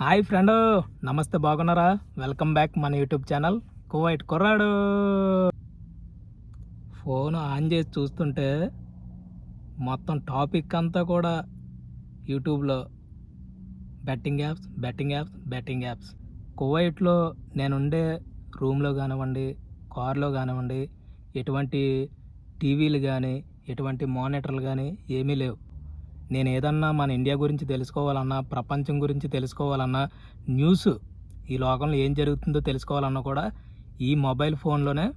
Hi friend నమస్తే బాగున్నారా? Welcome back మన యూట్యూబ్ ఛానల్ కువైట్ కుర్రాడు. ఫోన్ ఆన్ చేసి చూస్తుంటే మొత్తం టాపిక్ అంతా కూడా యూట్యూబ్లో betting apps betting apps betting apps. కువైట్లో నేనుండే రూమ్లో కానివ్వండి కార్లో కానివ్వండి ఎటువంటి టీవీలు కానీ ఎటువంటి మానిటర్లు కానీ ఏమీ లేవు. నేను ఏదన్నా మన ఇండియా గురించి తెలుసుకోవాలన్నా ప్రపంచం గురించి తెలుసుకోవాలన్నా న్యూస్ ఈ లోకంలో ఏం జరుగుతుందో తెలుసుకోవాలన్నా కూడా ఈ మొబైల్ ఫోన్లోనే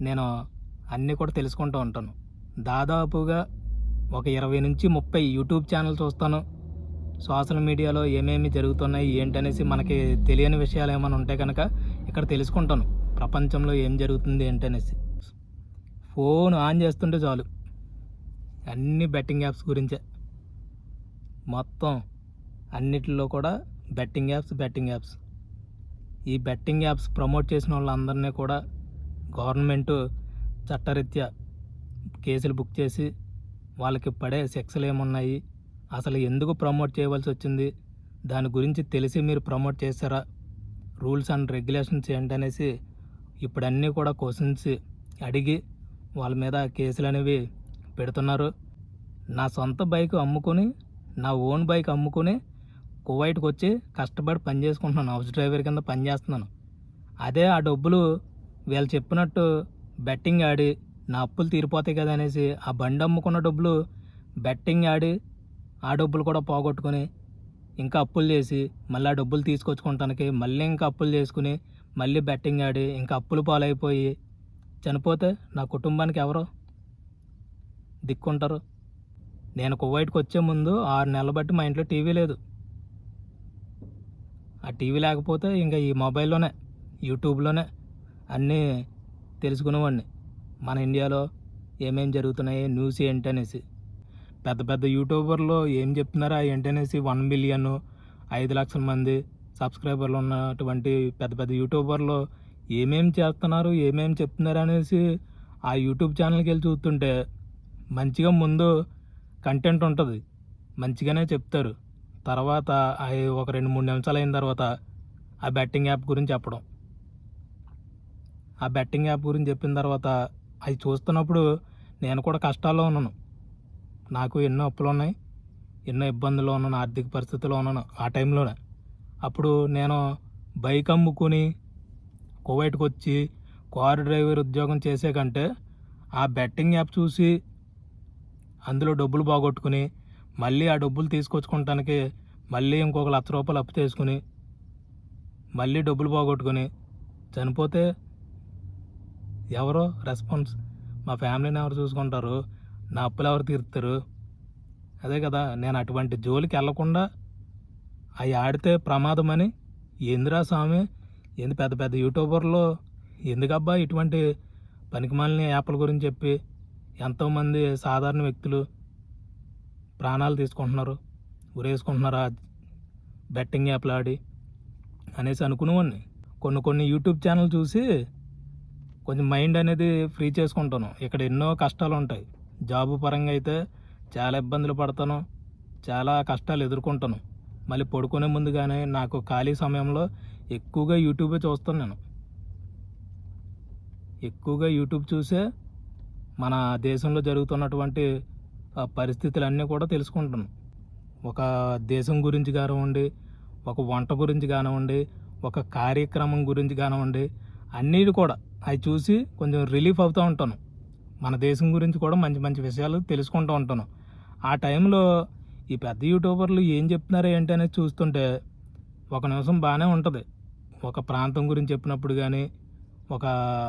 నేను అన్నీ కూడా తెలుసుకుంటూ ఉంటాను. దాదాపుగా ఒక ఇరవై నుంచి ముప్పై యూట్యూబ్ ఛానల్ చూస్తాను. సోషల్ మీడియాలో ఏమేమి జరుగుతున్నాయి ఏంటనేసి మనకి తెలియని విషయాలు ఏమైనా ఉంటే కనుక ఇక్కడ తెలుసుకుంటాను. ప్రపంచంలో ఏం జరుగుతుంది ఏంటనేసి. ఫోన్ ఆన్ చేస్తుంటే చాలు. అన్ని బెట్టింగ్ యాప్స్ గురించే. మొత్తం అన్నిటిలో కూడా బెట్టింగ్ యాప్స్ బెట్టింగ్ యాప్స్. ఈ బెట్టింగ్ యాప్స్ ప్రమోట్ చేసిన వాళ్ళందరినీ కూడా గవర్నమెంట్ చట్టరీత్యా కేసులు బుక్ చేసి వాళ్ళకి పడే శిక్షలు ఏమున్నాయి అసలు ఎందుకు ప్రమోట్ చేయవలసి వచ్చింది దాని గురించి తెలిసి మీరు ప్రమోట్ చేస్తారా రూల్స్ అండ్ రెగ్యులేషన్స్ ఏంటనేసి ఇప్పుడు అన్నీ కూడా క్వశ్చన్స్ అడిగి వాళ్ళ మీద కేసులు అనేవి పెడుతున్నారు. నా సొంత బైక్ అమ్ముకొని నా ఓన్ బైక్ అమ్ముకొని కువైట్కి వచ్చి కష్టపడి పని చేసుకుంటున్నాను. హౌస్ డ్రైవర్ కింద పని చేస్తున్నాను. అదే ఆ డబ్బులు వీళ్ళు చెప్పినట్టు బెట్టింగ్ ఆడి నా అప్పులు తీరిపోతాయి కదా అనేసి ఆ బండి అమ్ముకున్న డబ్బులు బెట్టింగ్ ఆడి ఆ డబ్బులు కూడా పోగొట్టుకొని ఇంకా అప్పులు చేసి మళ్ళీ ఆ డబ్బులు తీసుకొచ్చుకుంటానికి మళ్ళీ ఇంకా అప్పులు చేసుకుని మళ్ళీ బెట్టింగ్ ఆడి ఇంకా అప్పులు పాలైపోయి చనిపోతే నా కుటుంబానికి ఎవరు దిక్కుంటారు. నేను కువైట్కి వచ్చే ముందు ఆరు నెలలు బట్టి మా ఇంట్లో టీవీ లేదు. ఆ టీవీ లేకపోతే ఇంకా ఈ మొబైల్లోనే యూట్యూబ్లోనే అన్నీ తెలుసుకునేవాడిని. మన ఇండియాలో ఏమేం జరుగుతున్నాయి న్యూస్ ఏంటనేసి. పెద్ద పెద్ద యూట్యూబర్లు ఏం చెప్తున్నారా ఏంటనేసి వన్ మిలియన్ ఐదు లక్షల మంది సబ్స్క్రైబర్లు ఉన్నటువంటి పెద్ద పెద్ద యూట్యూబర్లు ఏమేం చేస్తున్నారు ఏమేం చెప్తున్నారు అనేసి ఆ యూట్యూబ్ ఛానల్కి వెళ్ళి చూస్తుంటే మంచిగా ముందు కంటెంట్ ఉంటుంది. మంచిగానే చెప్తారు. తర్వాత అవి ఒక రెండు మూడు నిమిషాలు అయిన తర్వాత ఆ బెట్టింగ్ యాప్ గురించి చెప్పడం. ఆ బెట్టింగ్ యాప్ గురించి చెప్పిన తర్వాత అవి చూస్తున్నప్పుడు నేను కూడా కష్టాల్లో ఉన్నాను. నాకు ఎన్నో అప్పులు ఉన్నాయి. ఎన్నో ఇబ్బందులు ఉన్నాను. ఆర్థిక పరిస్థితుల్లో ఉన్నాను ఆ టైంలోనే. అప్పుడు నేను బైక్ అమ్ముకుని కువైట్కి వచ్చి కారు డ్రైవర్ ఉద్యోగం చేసే కంటే ఆ బెట్టింగ్ యాప్ చూసి అందులో డబ్బులు బాగొట్టుకుని మళ్ళీ ఆ డబ్బులు తీసుకొచ్చుకోవటానికి మళ్ళీ ఇంకొక లక్ష రూపాయలు అప్పు తీసుకుని మళ్ళీ డబ్బులు బాగొట్టుకుని చనిపోతే ఎవరో రెస్పాన్స్ మా ఫ్యామిలీని ఎవరు చూసుకుంటారు నా అప్పులు ఎవరు తీరుతారు. అదే కదా నేను అటువంటి జోలికి వెళ్ళకుండా అవి ఆడితే ప్రమాదమని ఏందిరా స్వామి ఏంది పెద్ద పెద్ద యూట్యూబర్లో ఎందుకబ్బా ఇటువంటి పనికిమాలిన యాప్ల గురించి చెప్పి ఎంతోమంది సాధారణ వ్యక్తులు ప్రాణాలు తీసుకుంటున్నారు ఉరేసుకుంటున్నారు ఆ బెట్టింగ్ యాప్లు ఆడి అనేసి అనుకునేవాడిని. కొన్ని కొన్ని యూట్యూబ్ ఛానల్ చూసి కొంచెం మైండ్ అనేది ఫ్రీ చేసుకుంటాను. ఇక్కడ ఎన్నో కష్టాలు ఉంటాయి. జాబు పరంగా అయితే చాలా ఇబ్బందులు పడతాను చాలా కష్టాలు ఎదుర్కొంటాను. మళ్ళీ పడుకునే ముందుగానే నాకు ఖాళీ సమయంలో ఎక్కువగా యూట్యూబే చూస్తాను నేను. ఎక్కువగా యూట్యూబ్ చూసే మన దేశంలో జరుగుతున్నటువంటి పరిస్థితులన్నీ కూడా తెలుసుకుంటాను ఒక దేశం గురించి కానివ్వండి ఒక వంట గురించి కానివ్వండి ఒక కార్యక్రమం గురించి కానివ్వండి అన్నిటి కూడా అవి చూసి కొంచెం రిలీఫ్ అవుతూ ఉంటాను మన దేశం గురించి కూడా మంచి మంచి విషయాలు తెలుసుకుంటూ ఉంటాను ఆ టైంలో ఈ పెద్ద యూట్యూబర్లు ఏం చెప్తున్నారో ఏంటి అనేది చూస్తుంటే ఒక నిమిషం బాగానే ఉంటుంది. ఒక ప్రాంతం గురించి చెప్పినప్పుడు కానీ ఒక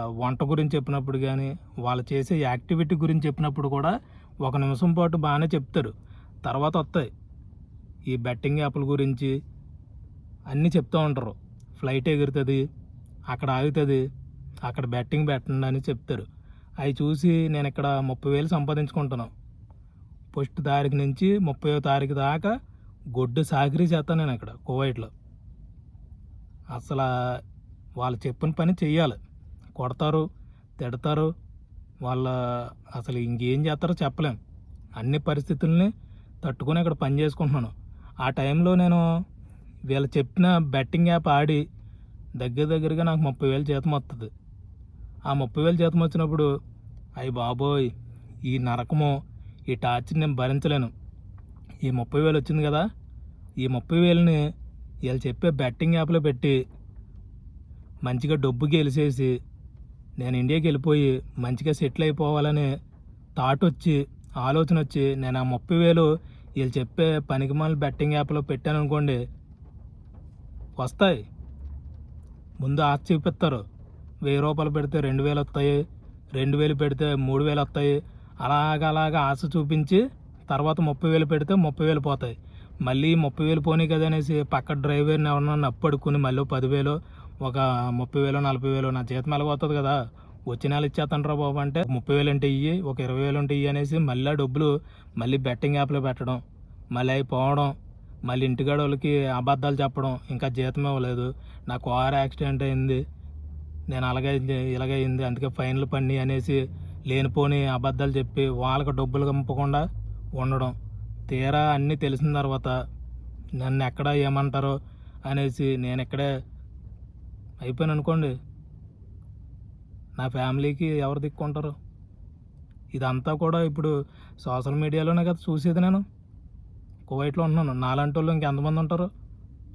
వంట గురించి చెప్పినప్పుడు కానీ వాళ్ళు చేసే యాక్టివిటీ గురించి చెప్పినప్పుడు కూడా ఒక నిమిషం పాటు బాగానే చెప్తారు. తర్వాత వస్తాయి. ఈ బెట్టింగ్ యాప్ల గురించి అన్నీ చెప్తూ ఉంటారు. ఫ్లైట్ ఎగురుతుంది అక్కడ ఆగుతుంది అక్కడ బెట్టింగ్ పెట్టండి అని చెప్తారు. అవి చూసి నేను ఇక్కడ ముప్పై వేలు సంపాదించుకుంటాను ఫస్ట్ తారీఖు నుంచి ముప్పై తారీఖు దాకా గొడ్డు సాకరీ చేస్తాను నేను ఇక్కడ కువైట్లో. అసలు వాళ్ళు చెప్పిన పని చెయ్యాలి. కొడతారు తిడతారు వాళ్ళ అసలు ఇంకేం చేస్తారో చెప్పలేం. అన్ని పరిస్థితుల్ని తట్టుకొని ఇక్కడ పని చేసుకుంటున్నాను. ఆ టైంలో నేను వీళ్ళు చెప్పిన బెట్టింగ్ యాప్ ఆడి దగ్గర దగ్గరగా నాకు ముప్పై వేలు జీతం వస్తుంది ఆ ముప్పై వేలు జీతం వచ్చినప్పుడు అయ్యి బాబోయ్ ఈ నరకము ఈ టార్చర్ నేను భరించలేను. ఈ ముప్పై వేలు వచ్చింది కదా ఈ ముప్పై వేలని వీళ్ళు చెప్పే బెట్టింగ్ యాప్లో పెట్టి మంచిగా డబ్బు గెలిచేసి నేను ఇండియాకి వెళ్ళిపోయి మంచిగా సెటిల్ అయిపోవాలని థాట్ వచ్చి ఆలోచన వచ్చి నేను ఆ ముప్పై వేలు వీళ్ళు చెప్పే పనికిమాల బెట్టింగ్ యాప్లో పెట్టాను అనుకోండి వస్తాయి. ముందు ఆశ చూపిస్తారు. వెయ్యి రూపాయలు పెడితే రెండు వేలు వస్తాయి రెండు వేలు పెడితే మూడు వేలు వస్తాయి. అలాగ అలాగ ఆశ చూపించి తర్వాత ముప్పై వేలు పెడితే ముప్పై వేలు పోతాయి. మళ్ళీ ముప్పై వేలు పోనీ కదా పక్క డ్రైవర్ని ఎవరన్నా అప్పడుకుని మళ్ళీ పదివేలు ఒక ముప్పై వేలు నలభై వేలు నా జీతం ఎలాగొస్తుంది కదా. వచ్చిన నెల ఇచ్చేస్తాను బాబు అంటే ముప్పై వేలు అంటే ఇయ్యి ఒక ఇరవై వేలు అంటే ఇయ్యి అనేసి మళ్ళీ ఆ డబ్బులు మళ్ళీ బెట్టింగ్ యాప్లో పెట్టడం మళ్ళీ అవి పోవడం మళ్ళీ ఇంటికాడ వాళ్ళకి అబద్ధాలు చెప్పడం ఇంకా జీతం ఇవ్వలేదు. నాకు కార్ యాక్సిడెంట్ అయింది. నేను అలాగే ఇలాగే అయింది. అందుకే ఫైన్లు పని అనేసి లేనిపోని అబద్ధాలు చెప్పి వాళ్ళకి డబ్బులు పంపకుండా ఉండడం. తీరా అన్నీ తెలిసిన తర్వాత నన్ను ఎక్కడ ఏమంటారో అనేసి నేను ఇక్కడే అయిపోయాను అనుకోండి నా ఫ్యామిలీకి ఎవరు దిక్కుంటారు? ఇదంతా కూడా ఇప్పుడు సోషల్ మీడియాలోనే కదా చూసేది నేను. కువైట్లో ఉంటున్నాను. నాలాంటి వాళ్ళు ఇంకెంతమంది ఉంటారు?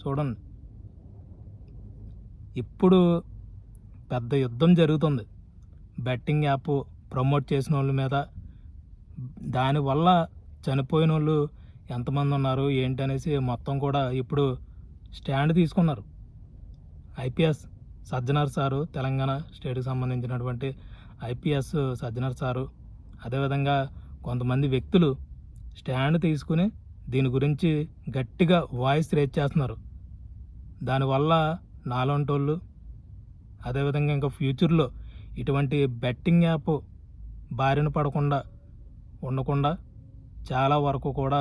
చూడండి. ఇప్పుడు పెద్ద యుద్ధం జరుగుతుంది. బెట్టింగ్ యాప్ ప్రమోట్ చేసిన వాళ్ళ మీద. దానివల్ల చనిపోయిన వాళ్ళు ఎంతమంది ఉన్నారు? ఏంటి అనేసి మొత్తం కూడా ఇప్పుడు స్టాండ్ తీసుకున్నారు. ఐపీఎస్ సజ్జనార్ సారు తెలంగాణ స్టేట్కి సంబంధించినటువంటి ఐపీఎస్ సజ్జనార్ సారు. అదేవిధంగా కొంతమంది వ్యక్తులు స్టాండ్ తీసుకుని దీని గురించి గట్టిగా వాయిస్ రేజ్ చేస్తున్నారు. దానివల్ల నాలాంటి అదేవిధంగా ఇంకా ఫ్యూచర్లో ఇటువంటి బెట్టింగ్ యాప్ బారిన పడకుండా ఉండకుండా చాలా వరకు కూడా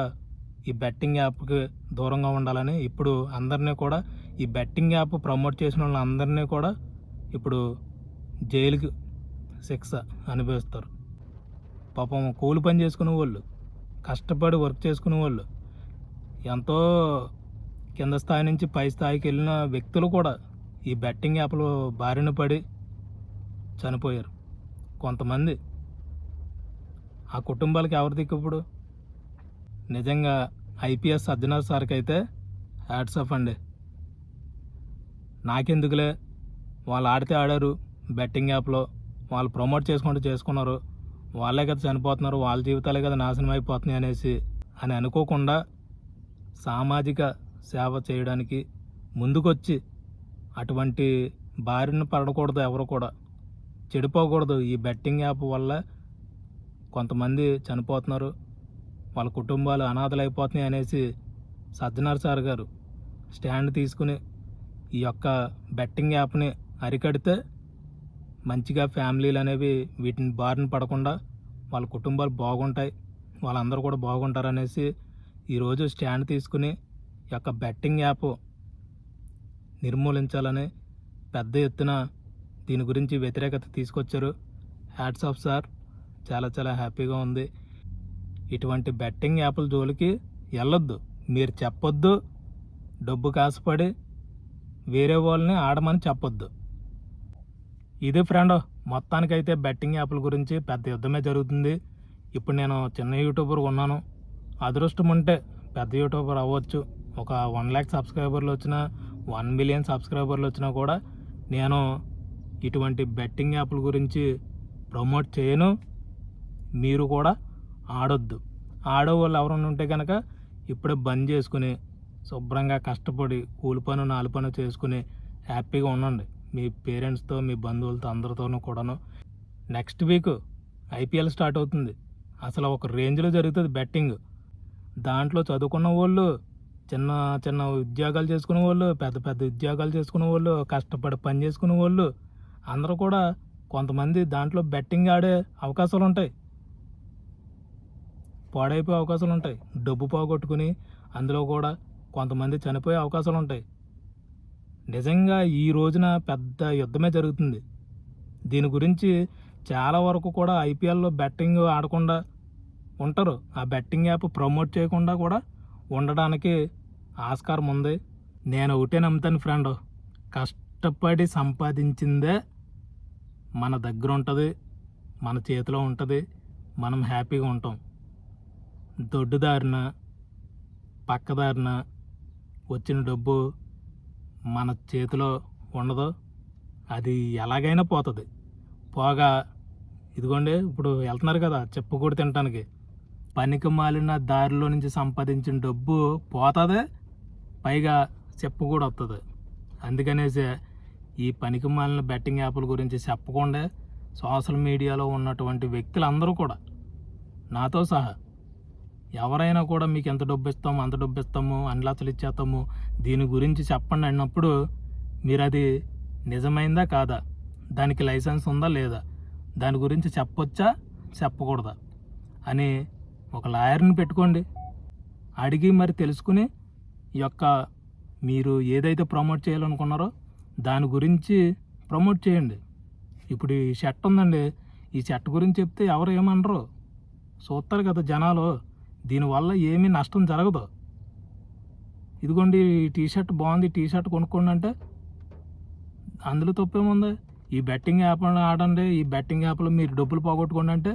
ఈ బెట్టింగ్ యాప్కి దూరంగా ఉండాలని ఇప్పుడు అందరినీ కూడా ఈ బెట్టింగ్ యాప్ ప్రమోట్ చేసిన వాళ్ళందరినీ కూడా ఇప్పుడు జైలుకి శిక్ష అనుభవిస్తారు. పాపం కూలి పని చేసుకునే వాళ్ళు కష్టపడి వర్క్ చేసుకునే వాళ్ళు ఎంతో కింద స్థాయి నుంచి పై స్థాయికి వెళ్ళిన వ్యక్తులు కూడా ఈ బెట్టింగ్ యాప్లో బారిన పడి చనిపోయారు. కొంతమంది ఆ కుటుంబాలకి ఎవరి దిక్కు ఇప్పుడు? నిజంగా ఐపీఎస్ సజ్జనార్ సార్కి అయితే హ్యాట్స్ ఆఫ్ అండి. నాకెందుకులే? వాళ్ళు ఆడితే ఆడారు బెట్టింగ్ యాప్లో వాళ్ళు ప్రమోట్ చేసుకుంటూ చేసుకున్నారు. వాళ్ళే కదా చనిపోతున్నారు వాళ్ళ జీవితాలే కదా నాశనం అయిపోతున్నాయి అనేసి అని అనుకోకుండా సామాజిక సేవ చేయడానికి ముందుకొచ్చి అటువంటి బారిన పడకూడదు ఎవరు కూడా. చెడిపోకూడదు. ఈ బెట్టింగ్ యాప్ వల్ల కొంతమంది చనిపోతున్నారు. వాళ్ళ కుటుంబాలు అనాథలైపోతున్నాయి అనేసి సజ్జనార్ సార్ గారు స్టాండ్ తీసుకుని ఈ యొక్క బెట్టింగ్ యాప్ని అరికడితే మంచిగా ఫ్యామిలీలు అనేవి వీటిని బారిన పడకుండా వాళ్ళ కుటుంబాలు బాగుంటాయి వాళ్ళందరూ కూడా బాగుంటారు అనేసి ఈరోజు స్టాండ్ తీసుకుని ఈ యొక్క బెట్టింగ్ యాప్ నిర్మూలించాలని పెద్ద ఎత్తున దీని గురించి వ్యతిరేకత తీసుకొచ్చారు. హ్యాట్స్ ఆఫ్ సార్ చాలా చాలా హ్యాపీగా ఉంది. ఇటువంటి బెట్టింగ్ యాప్ల జోలికి వెళ్ళొద్దు. మీరు చెప్పొద్దు. డబ్బు కాసుపడి వేరే వాళ్ళని ఆడమని చెప్పొద్దు. ఇది ఫ్రెండ్ మొత్తానికైతే బెట్టింగ్ యాప్ల గురించి పెద్ద యుద్ధమే జరుగుతుంది. ఇప్పుడు నేను చిన్న యూట్యూబర్ ఉన్నాను. అదృష్టం ఉంటే పెద్ద యూట్యూబర్ అవ్వచ్చు. ఒక వన్ ల్యాక్ సబ్స్క్రైబర్లు వచ్చినా వన్ మిలియన్ సబ్స్క్రైబర్లు వచ్చినా కూడా నేను ఇటువంటి బెట్టింగ్ యాప్ల గురించి ప్రమోట్ చేయను. మీరు కూడా ఆడొద్దు. ఆడేవాళ్ళు ఎవరైనా ఉంటే కనుక ఇప్పుడే బంద్ చేసుకుని శుభ్రంగా కష్టపడి కూలి పను నాలుగు పను చేసుకుని హ్యాపీగా ఉండండి. మీ పేరెంట్స్తో మీ బంధువులతో అందరితోనూ కూడాను. నెక్స్ట్ వీక్ ఐపీఎల్ స్టార్ట్ అవుతుంది. అసలు ఒక రేంజ్లో జరుగుతుంది బెట్టింగ్. దాంట్లో చదువుకున్న వాళ్ళు చిన్న చిన్న ఉద్యోగాలు చేసుకునే వాళ్ళు పెద్ద పెద్ద ఉద్యోగాలు చేసుకునే వాళ్ళు కష్టపడి పని చేసుకునే వాళ్ళు అందరూ కూడా కొంతమంది దాంట్లో బెట్టింగ్ ఆడే అవకాశాలు ఉంటాయి. పాడైపోయే అవకాశాలు ఉంటాయి. డబ్బు పోగొట్టుకుని అందులో కూడా కొంతమంది చనిపోయే అవకాశాలు ఉంటాయి నిజంగా ఈ రోజున పెద్ద యుద్ధమే జరుగుతుంది. దీని గురించి చాలా వరకు కూడా ఐపీఎల్లో బెట్టింగ్ ఆడకుండా ఉంటారు. ఆ బెట్టింగ్ యాప్ ప్రమోట్ చేయకుండా కూడా ఉండడానికి ఆస్కారం ఉంది. నేను ఒకటే నమ్ముతాను ఫ్రెండ్ కష్టపడి సంపాదించిందే మన దగ్గర ఉంటుంది మన చేతిలో ఉంటుంది మనం హ్యాపీగా ఉంటాం. దొడ్డుదారిన పక్కదారిన వచ్చిన డబ్బు మన చేతిలో ఉండదు. అది ఎలాగైనా పోతుంది. పోగా ఇదిగోండి ఇప్పుడు వెళ్తున్నారు కదా చెప్పుకూడు తినటానికి. పనికి మాలిన దారిలో నుంచి సంపాదించిన డబ్బు పోతుంది పైగా చెప్పు కూడా వస్తుంది అందుకనేసి ఈ పనికి మాలిన బెట్టింగ్ యాప్ల గురించి చెప్పకుండా సోషల్ మీడియాలో ఉన్నటువంటి వ్యక్తులందరూ కూడా నాతో సహా ఎవరైనా కూడా మీకు ఎంత డబ్బు ఇస్తాము అంత డబ్బు ఇస్తాము అన్ని ఇచ్చేస్తాము దీని గురించి చెప్పండి అన్నప్పుడు మీరు అది నిజమైందా కాదా? దానికి లైసెన్స్ ఉందా లేదా? దాని గురించి చెప్పొచ్చా? చెప్పకూడదా? అని ఒక లాయర్ని పెట్టుకోండి. అడిగి మరి తెలుసుకుని ఈ యొక్క మీరు ఏదైతే ప్రమోట్ చేయాలనుకున్నారో దాని గురించి ప్రమోట్ చేయండి. ఇప్పుడు ఈ షర్ట్ ఉందండి. ఈ షర్ట్ గురించి చెప్తే ఎవరు ఏమనరు? చూస్తారు కదా జనాలు. దీనివల్ల ఏమీ నష్టం జరగదు. ఇదిగోండి టీషర్ట్ టీ షర్ట్ బాగుంది టీ షర్ట్ కొనుక్కోండి అంటే అందులో తప్పేముంది? ఈ బెట్టింగ్ యాప్ ఆడండి ఈ బెట్టింగ్ యాప్లో మీరు డబ్బులు పోగొట్టుకోండి అంటే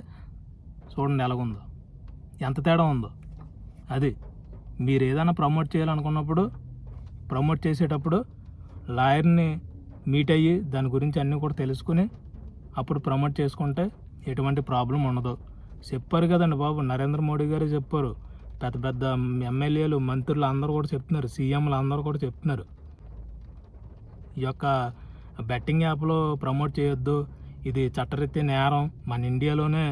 చూడండి ఎలాగుందో. ఎంత తేడా ఉందో. అది మీరు ఏదైనా ప్రమోట్ చేయాలనుకున్నప్పుడు ప్రమోట్ చేసేటప్పుడు లాయర్ని మీట్ అయ్యి దాని గురించి అన్నీ కూడా తెలుసుకుని అప్పుడు ప్రమోట్ చేసుకుంటే ఎటువంటి ప్రాబ్లం ఉండదు. చెప్పారు కదండి బాబు నరేంద్ర మోడీ గారు చెప్పారు. పెద్ద పెద్ద ఎమ్మెల్యేలు మంత్రులు అందరూ కూడా చెప్తున్నారు సీఎంలు అందరూ కూడా చెప్తున్నారు. ఈ యొక్క బెట్టింగ్ యాప్లో ప్రమోట్ చేయొద్దు ఇది చట్టరీత్యా నేరం మన ఇండియాలోనే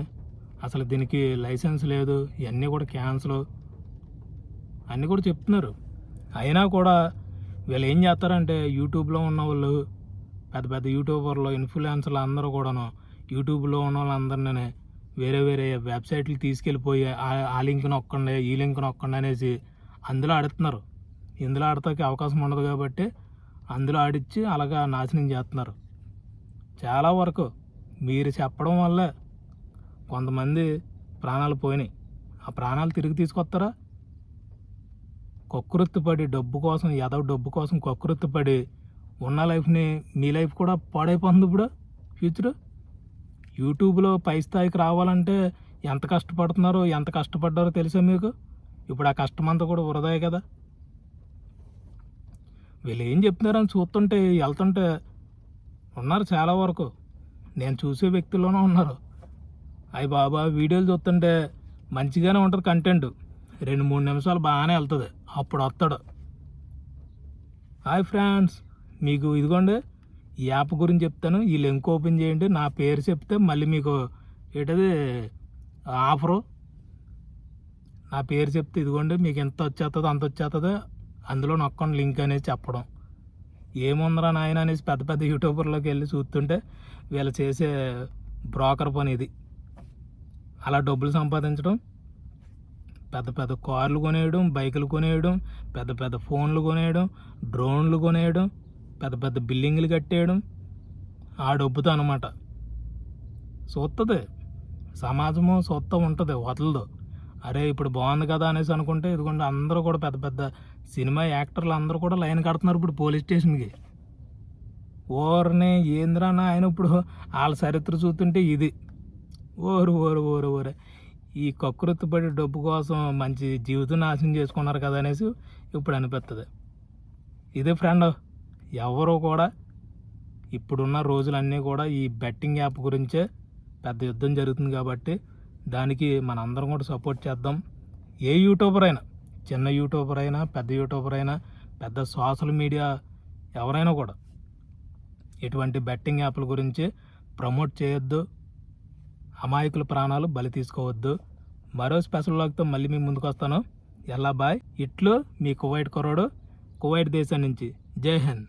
అసలు దీనికి లైసెన్స్ లేదు ఇవన్నీ కూడా క్యాన్సల్ అన్నీ కూడా చెప్తున్నారు. అయినా కూడా వీళ్ళు ఏం చేస్తారంటే యూట్యూబ్లో ఉన్న వాళ్ళు పెద్ద పెద్ద యూట్యూబర్లు ఇన్ఫ్లుయెన్సర్లు అందరూ కూడాను యూట్యూబ్లో ఉన్న వాళ్ళందరినీ వేరే వేరే వెబ్సైట్లు తీసుకెళ్ళిపోయి ఆ- ఆ లింక్ నొక్కండి ఈ లింక్ నొక్కండి అనేసి అందులో ఆడుతున్నారు. ఇందులో ఆడతాకి అవకాశం ఉండదు కాబట్టి అందులో ఆడిచ్చి అలాగా నాశనం చేస్తున్నారు. చాలా వరకు మీరు చెప్పడం వల్ల కొంతమంది ప్రాణాలు పోయినాయి. ఆ ప్రాణాలు తిరిగి తీసుకొస్తారా? పడి డబ్బు కోసం ఎదవ డబ్బు కోసం పడి ఉన్న లైఫ్ని మీ లైఫ్ కూడా పాడైపోతుంది ఇప్పుడు ఫ్యూచర్? యూట్యూబ్లో పై స్థాయికి రావాలంటే ఎంత కష్టపడుతున్నారో ఎంత కష్టపడ్డారో తెలుసా మీకు? ఇప్పుడు ఆ కష్టం అంతా కూడా వృధాయే కదా. వీళ్ళు ఏం చెప్తున్నారని చూస్తుంటే వెళ్తుంటే ఉన్నారు చాలా వరకు. నేను చూసే వ్యక్తుల్లోనే ఉన్నారు. అవి బాబా వీడియోలు చూస్తుంటే మంచిగానే ఉంటుంది కంటెంట్ రెండు మూడు నిమిషాలు బాగానే వెళ్తుంది. అప్పుడు వస్తాడు. హాయ్ ఫ్రెండ్స్ మీకు ఇదిగోండి. యాప్ గురించి చెప్తాను. ఈ లింక్ ఓపెన్ చేయండి? నా పేరు చెప్తే మళ్ళీ మీకు ఏంటది? ఆఫరు. నా పేరు చెప్తే ఇదిగోండి మీకు ఎంత వచ్చేస్తుందో అంత వచ్చేస్తుందో అందులో నొక్కండి లింక్ అనేది చెప్పడం. ఏముందరా నాయన అనేసి పెద్ద పెద్ద యూట్యూబర్లోకి వెళ్ళి చూస్తుంటే వీళ్ళు చేసే బ్రోకర్ పని ఇది. అలా డబ్బులు సంపాదించడం పెద్ద పెద్ద కార్లు కొనేయడం బైకులు కొనేయడం పెద్ద పెద్ద ఫోన్లు కొనేయడం డ్రోన్లు కొనేయడం పెద్ద పెద్ద బిల్డింగ్లు కట్టేయడం ఆ డబ్బుతో అనమాట చూస్తుంది సమాజము సొత్త ఉంటుంది వదలదు అరే ఇప్పుడు బాగుంది కదా అనేసి అనుకుంటే ఇదిగోండి అందరూ కూడా పెద్ద పెద్ద సినిమా యాక్టర్లు అందరూ కూడా లైన్ కడుతున్నారు ఇప్పుడు పోలీస్ స్టేషన్కి. ఓరనే ఏంద్రానా ఆయన ఇప్పుడు వాళ్ళ చరిత్ర చూస్తుంటే ఇది. ఓరు ఓరు ఓరు ఓరే. ఈ కకృతిపడి డబ్బు కోసం మంచి జీవితం నాశనం చేసుకున్నారు కదా అనేసి ఇప్పుడు అనిపిస్తుంది ఇదే ఫ్రెండ్ ఎవరు కూడా ఇప్పుడున్న రోజులన్నీ కూడా ఈ బెట్టింగ్ యాప్ గురించే పెద్ద యుద్ధం జరుగుతుంది కాబట్టి దానికి మనందరం కూడా సపోర్ట్ చేద్దాం. ఏ యూట్యూబర్ అయినా చిన్న యూట్యూబర్ అయినా పెద్ద యూట్యూబర్ అయినా పెద్ద సోషల్ మీడియా ఎవరైనా కూడా ఎటువంటి బెట్టింగ్ యాప్ల గురించి ప్రమోట్ చేయొద్దు అమాయకుల ప్రాణాలు బలి తీసుకోవద్దు. మరో స్పెషల్ లాగ్తో మళ్ళీ మీ ముందుకు వస్తాను. ఎలా బాయ్. ఇట్లు మీ కువైట్ కుర్రోడు కువైట్ దేశం నుంచి. జై హింద్.